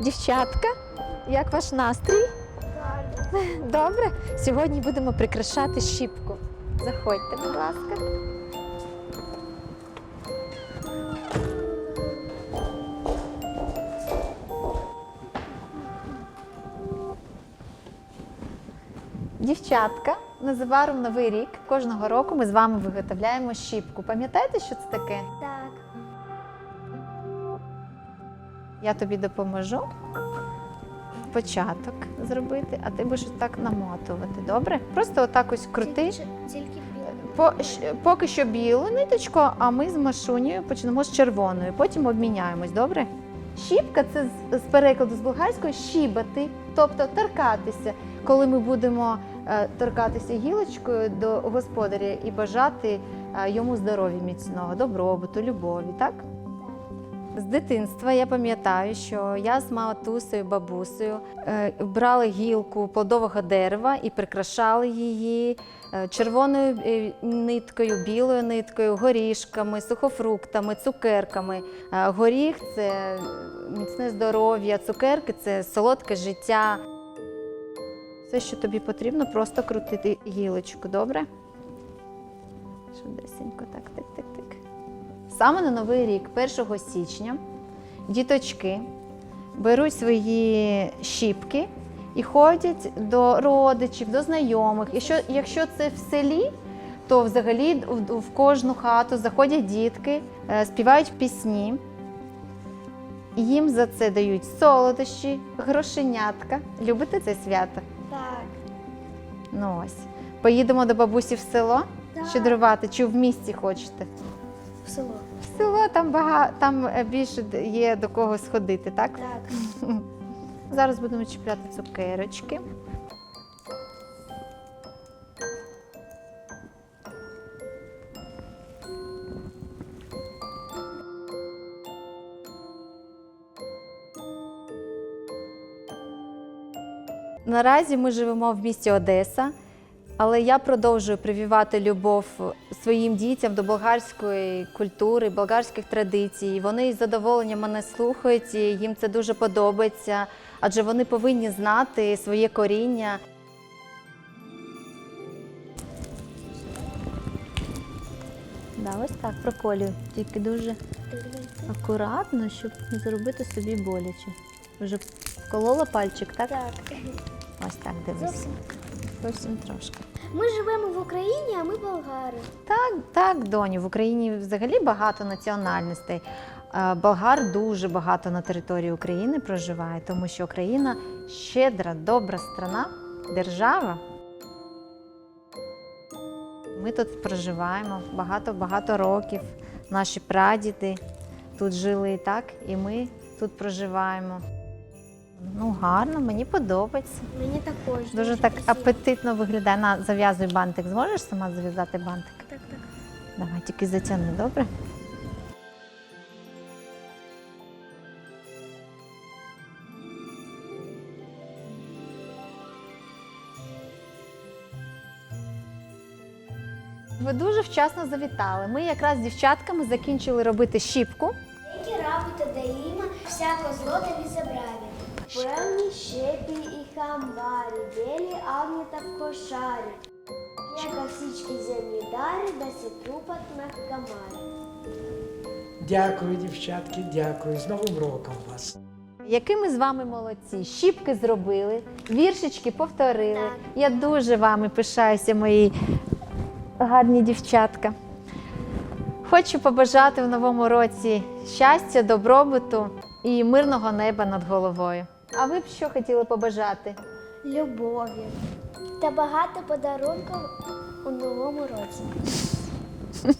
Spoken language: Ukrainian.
Дівчатка, як ваш настрій? Добре. Сьогодні будемо прикрашати щіпку. Заходьте, будь ласка. Дівчатка, незабаром новий рік. Кожного року ми з вами виготовляємо щіпку. Пам'ятаєте, що це таке? Так. Я тобі допоможу початок зробити, а ти будеш так намотувати. Добре? Просто отак ось крути. Тільки, тільки. По, поки що білу ниточку, а ми з Машунею почнемо з червоною, потім обміняємось, добре? Щіпка це з, з перекладу з болгарської щібати, тобто торкатися. Коли ми будемо е, торкатися гілочкою до господаря і бажати е, йому здоров'я міцного, добробуту, любові, так? З дитинства я пам'ятаю, що я з матусею, бабусею е, брали гілку плодового дерева і прикрашали її е, червоною е, ниткою, білою ниткою, горішками, сухофруктами, цукерками. Горіх це міцне здоров'я, цукерки це солодке життя. Все, що тобі потрібно, просто крутити гілочку, добре? Швидесенько, так, тик, тик, тик. Саме на Новий рік, 1 січня, діточки беруть свої щіпки і ходять до родичів, до знайомих. І що, якщо це в селі, то взагалі в, в кожну хату заходять дітки, е, співають пісні. Їм за це дають солодощі, грошенятка. Любите це свято? Так. Ну ось. Поїдемо до бабусі в село Так. щедрувати, чи в місті хочете? В село. В село там багато, там е, більше є до кого сходити, так? Так. Зараз будемо чіпляти цукерочки. Наразі ми живемо в місті Одеса, але я продовжую прививати любов своїм дітям до болгарської культури, болгарських традицій. Вони із задоволенням мене слухають, і їм це дуже подобається, адже вони повинні знати своє коріння. Да, ось так проколюю, тільки дуже акуратно, щоб не зробити собі боляче. Вже вколола пальчик, так? Так. Ось так дивись. Зовсім. Зовсім трошки. Ми живемо в Україні, а ми болгари. Так, так, доню, в Україні взагалі багато національностей. Е, Болгар дуже багато на території України проживає, тому що Україна щедра, добра страна, держава. Ми тут проживаємо багато-багато років. Наші прадіди тут жили так, і ми тут проживаємо. Ну, гарно, мені подобається. Мені також. Дуже так красиво. апетитно виглядає. На, зав'язуй бантик. Зможеш сама зав'язати бантик? Так, так. Давай, тільки затягни, добре? Ви дуже вчасно завітали. Ми якраз з дівчатками закінчили робити щіпку. Які работа даїма, всяко злота не забраві. Певні щепі і хамбарі, білі агнята в кошарі. Яка всічки землі дари, да сі трупат на камарі. Дякую, дівчатки, дякую. З Новим роком вас. Які ми з вами молодці, щіпки зробили, віршечки повторили. Так. Я дуже вами пишаюся, мої гарні дівчатка. Хочу побажати в новому році щастя, добробуту і мирного неба над головою. А ви б що хотіли побажати? Любові та багато подарунків у новому році.